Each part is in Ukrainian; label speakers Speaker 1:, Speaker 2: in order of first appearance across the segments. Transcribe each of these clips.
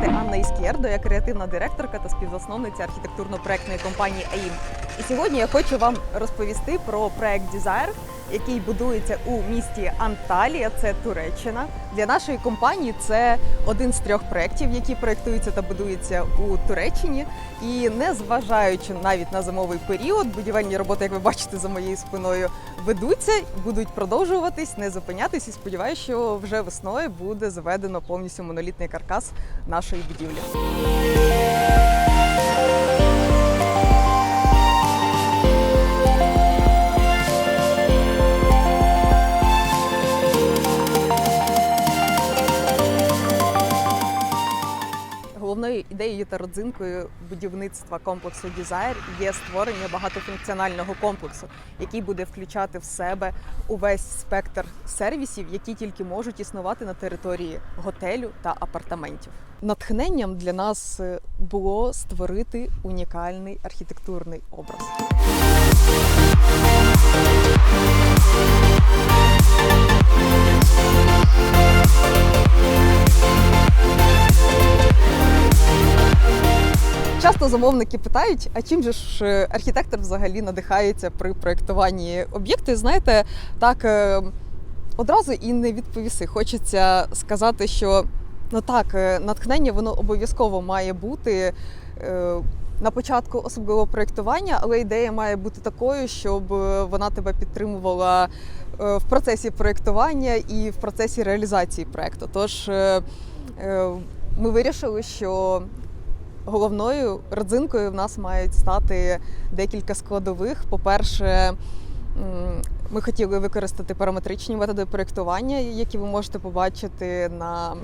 Speaker 1: звати Анна Іскєрдо, я креативна директорка та співзасновниця архітектурно-проектної компанії AIM. І сьогодні я хочу вам розповісти про проект Desire, який будується у місті Анталія, це Туреччина. Для нашої компанії це один з трьох проєктів, які проєктуються та будуються у Туреччині. І не зважаючи навіть на зимовий період, будівельні роботи, як ви бачите за моєю спиною, ведуться, будуть продовжуватись, не зупинятись. І сподіваюся, що вже весною буде заведено повністю монолітний каркас нашої будівлі. Та родзинкою будівництва комплексу Desire є створення багатофункціонального комплексу, який буде включати в себе увесь спектр сервісів, які тільки можуть існувати на території готелю та апартаментів. Натхненням для нас е, було створити унікальний архітектурний образ. Часто замовники питають, а чим же ж е, архітектор взагалі надихається при проєктуванні об'єкту? Знаєте, так е, одразу і не відповіси. Хочеться сказати, що ну так, е, натхнення воно обов'язково має бути. На початку особливого проєктування, але ідея має бути такою, щоб вона тебе підтримувала в процесі проєктування і в процесі реалізації проєкту. Тож ми вирішили, що головною родзинкою в нас мають стати декілька складових. По-перше, ми хотіли використати параметричні методи проєктування, які ви можете побачити на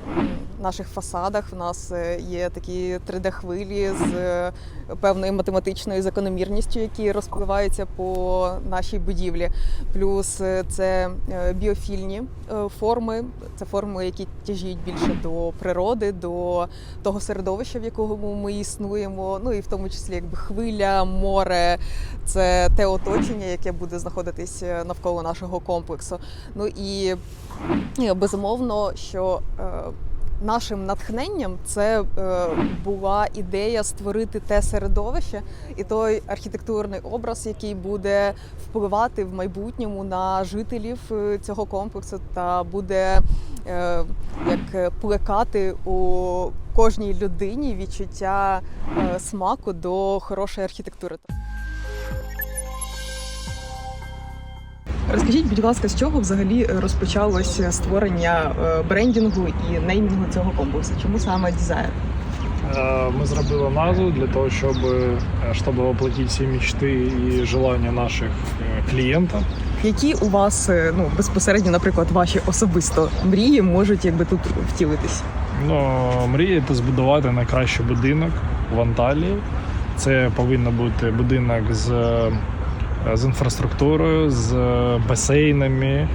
Speaker 1: наших фасадах. У нас е, є такі 3D-хвилі з е, певною математичною закономірністю, які розпливаються по нашій будівлі. Плюс е, це біофільні форми, це форми, які тяжіють більше до природи, до того середовища, в якому ми існуємо. Ну і в тому числі якби хвиля, море, це те оточення, яке буде знаходитись е, навколо нашого комплексу. Ну і безумовно, що е, Нашим натхненням це е, була ідея створити те середовище і той архітектурний образ, який буде впливати в майбутньому на жителів е, цього комплексу, та буде як плекати у кожній людині відчуття смаку до хорошої архітектури. Розкажіть, будь ласка, з чого взагалі розпочалося створення е, брендінгу і неймінгу цього комплексу? Чому саме дизайн?
Speaker 2: Е, Ми зробили назву для того, щоб, е, щоб воплотити всі мечти і желання наших е, клієнтів.
Speaker 1: Які у вас е, ну безпосередньо, наприклад, ваші особисто мрії можуть якби тут втілитись?
Speaker 2: Ну, мрія це збудувати найкращий будинок в Анталії. Це повинен бути будинок з, е, з інфраструктурою, з е, басейнами.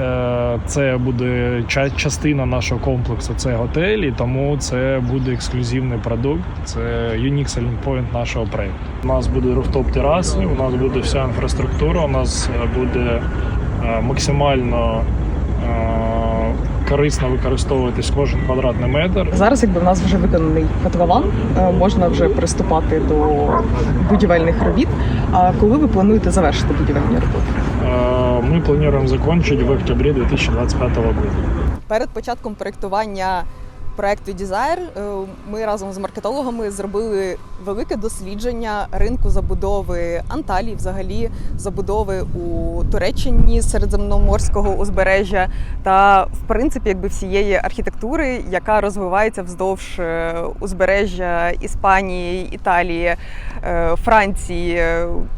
Speaker 2: Е, Це буде частина нашого комплексу, це готель, і тому це буде ексклюзивний продукт. Це unique selling point нашого проєкту. У нас буде руфтоп тераси, у нас буде вся інфраструктура, у нас е, буде е, максимально е, корисно використовуватись кожен квадратний метр.
Speaker 1: Зараз, якби в нас вже виконаний котлован, е, можна вже приступати до будівельних робіт. А коли ви плануєте завершити будівельні роботи?
Speaker 2: Ми плануємо закінчити в октябрі 2025 року.
Speaker 1: Перед початком проєктування проекту Desire е, ми разом з маркетологами зробили велике дослідження ринку забудови Анталії, взагалі забудови у Туреччині середземноморського узбережжя та в принципі якби всієї архітектури, яка розвивається вздовж е, узбережжя Іспанії, Італії, е, Франції,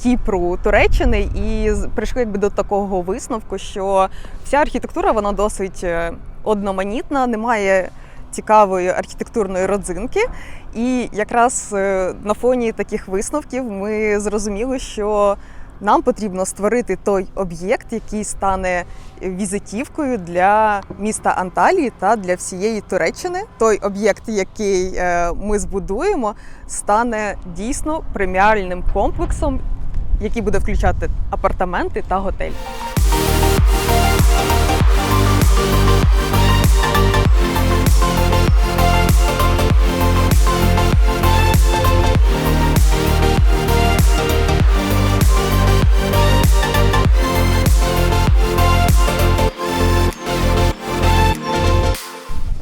Speaker 1: Кіпру, Туреччини, і прийшли якби до такого висновку, що вся архітектура вона досить одноманітна, немає цікавої архітектурної родзинки. І якраз е, на фоні таких висновків ми зрозуміли, що нам потрібно створити той об'єкт, який стане візитівкою для міста Анталії та для всієї Туреччини. Той об'єкт, який е, ми збудуємо, стане дійсно преміальним комплексом, який буде включати апартаменти та готель.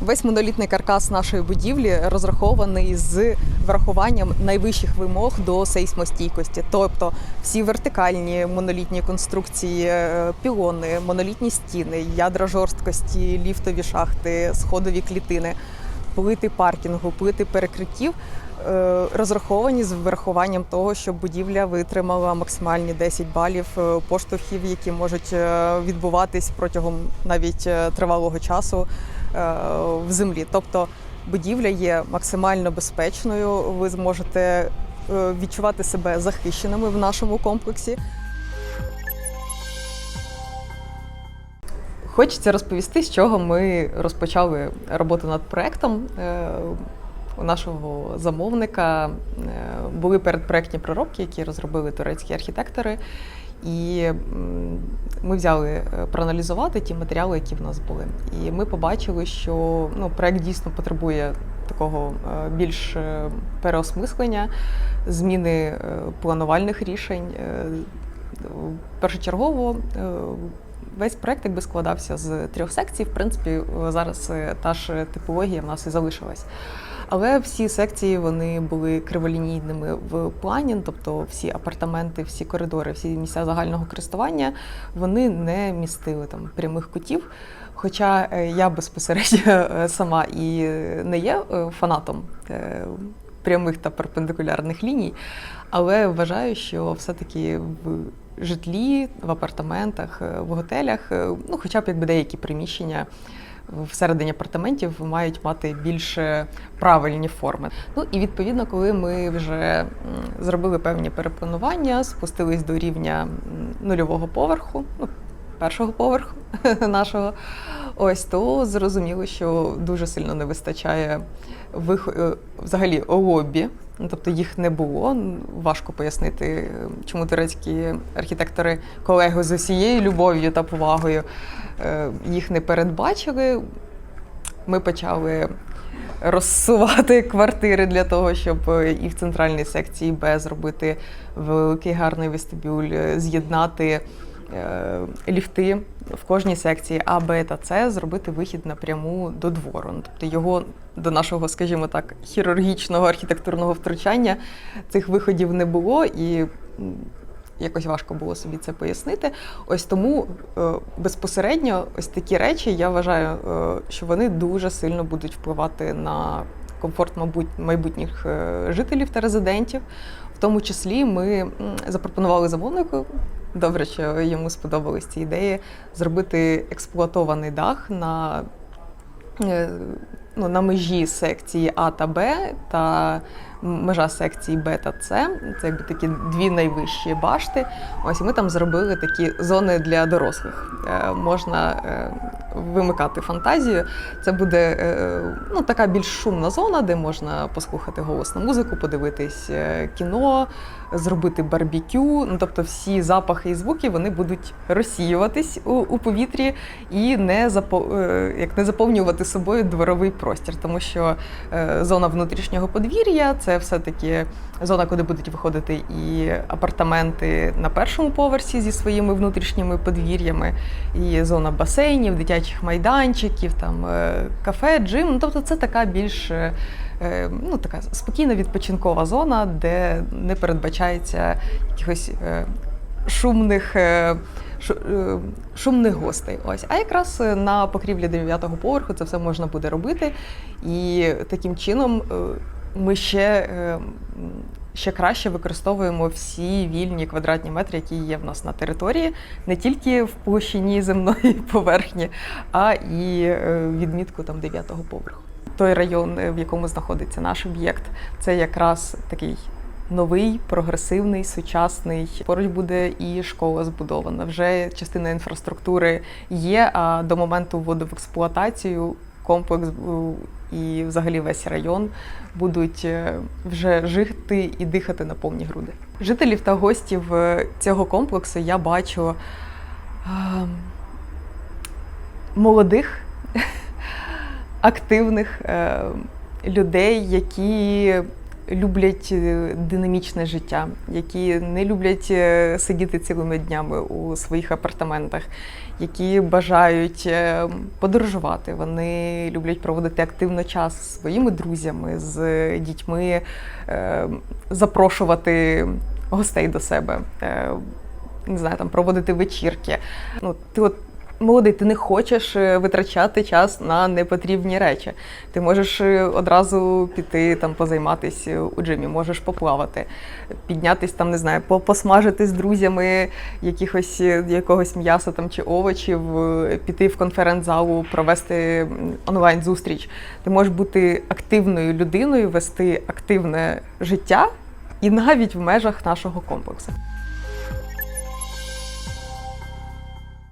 Speaker 1: Весь монолітний каркас нашої будівлі розрахований з врахуванням найвищих вимог до сейсмостійкості, тобто всі вертикальні монолітні конструкції, е, пілони, монолітні стіни, ядра жорсткості, ліфтові шахти, сходові клітини, плити паркінгу, плити перекриттів. е, Розраховані з врахуванням того, щоб будівля витримала максимальні 10 балів е, поштовхів, які можуть відбуватись протягом навіть тривалого часу в землі. Тобто будівля є максимально безпечною. Ви зможете е, відчувати себе захищеними в нашому комплексі. Хочеться розповісти, з чого ми розпочали роботу над проектом. Е, У нашого замовника е, були передпроектні проробки, які розробили турецькі архітектори. І ми взяли е, проаналізувати ті матеріали, які в нас були. І ми побачили, що ну, проект дійсно потребує такого е, більш е, переосмислення, зміни планувальних рішень. Першочергово весь проект якби складався з трьох секцій. В принципі, зараз та ж типологія в нас і залишилась. Але всі секції вони були криволінійними в плані, тобто всі апартаменти, всі коридори, всі місця загального користування вони не містили там прямих кутів. Хоча е, я безпосередньо е, сама і не є е, фанатом прямих та перпендикулярних ліній, але вважаю, що все-таки в житлі, в апартаментах, в готелях, ну хоча б якби деякі приміщення всередині апартаментів мають мати більш е, правильні форми. Ну і відповідно, коли ми вже зробили певні перепланування, спустились до рівня нульового поверху, ну першого поверху нашого, ось то зрозуміло, що дуже сильно не вистачає вих... е, взагалі лобі. Ну, Тобто їх не було. Важко пояснити, чому турецькі архітектори, колеги з усією любов'ю та повагою е, їх не передбачили. Ми почали розсувати квартири для того, щоб е, і в центральній секції Б зробити великий гарний вестибюль, е, з'єднати ліфти в кожній секції А, Б та С, зробити вихід напряму до двору. Ну, Тобто його до нашого, скажімо так, хірургічного архітектурного втручання цих виходів не було і. Якось важко було собі це пояснити. Ось тому е, безпосередньо ось такі речі я вважаю, е, що вони дуже сильно будуть впливати на комфорт мабуть, майбутніх е, жителів та резидентів. В тому числі ми запропонували замовнику. Добре, що йому сподобались ці ідеї. Зробити експлуатований дах на, е, ну, на межі секції А та Б та межа секції Б та С. Це якби такі дві найвищі башти. Ось ми там зробили такі зони для дорослих. Е, можна е, вимикати фантазію. Це буде е, ну, така більш шумна зона, де можна послухати голосну музику, подивитись кіно, зробити барбекю. Ну, тобто всі запахи і звуки вони будуть розсіюватись у, у повітрі і не запо, як не заповнювати собою дворовий простір, тому що зона внутрішнього подвір'я це все-таки зона, куди будуть виходити і апартаменти на першому поверсі зі своїми внутрішніми подвір'ями, і зона басейнів, дитячих майданчиків, там е, кафе, джим. Ну, тобто це така більш е, е, ну, така спокійна відпочинкова зона, де не передбачається якихось шумних. шу- Шумних гостей. Ось. А якраз на покрівлі 9-го поверху це все можна буде робити. І таким чином ми ще, е, ще краще використовуємо всі вільні квадратні метри, які є в нас на території, не тільки в площині земної поверхні, а і е, відмітку там 9-го поверху. Той район, е, в якому знаходиться наш об'єкт, це якраз такий новий, прогресивний, сучасний. Поруч буде і школа збудована. Вже частина інфраструктури є. А до моменту вводу в експлуатацію комплекс е, і взагалі весь район будуть е, вже жити і дихати на повні груди. Жителів та гостів е, цього комплексу я бачу е, молодих, активних людей, які люблять е, динамічне життя, які не люблять е, сидіти цілими днями у своїх апартаментах, які бажають е, подорожувати. Вони люблять проводити активно час зі своїми друзями, з дітьми, запрошувати гостей до себе. Не знаю, там проводити вечірки. Ну, ти от молодий, ти не хочеш е, витрачати час на непотрібні речі. Ти можеш е, одразу піти там позайматися у джимі, можеш поплавати, піднятись там, не знаю, по- посмажити з друзями якихось е, якогось м'яса там чи овочів, е, піти в конференц-залу, провести онлайн-зустріч. Ти можеш бути активною людиною, вести активне життя і навіть в межах нашого комплексу.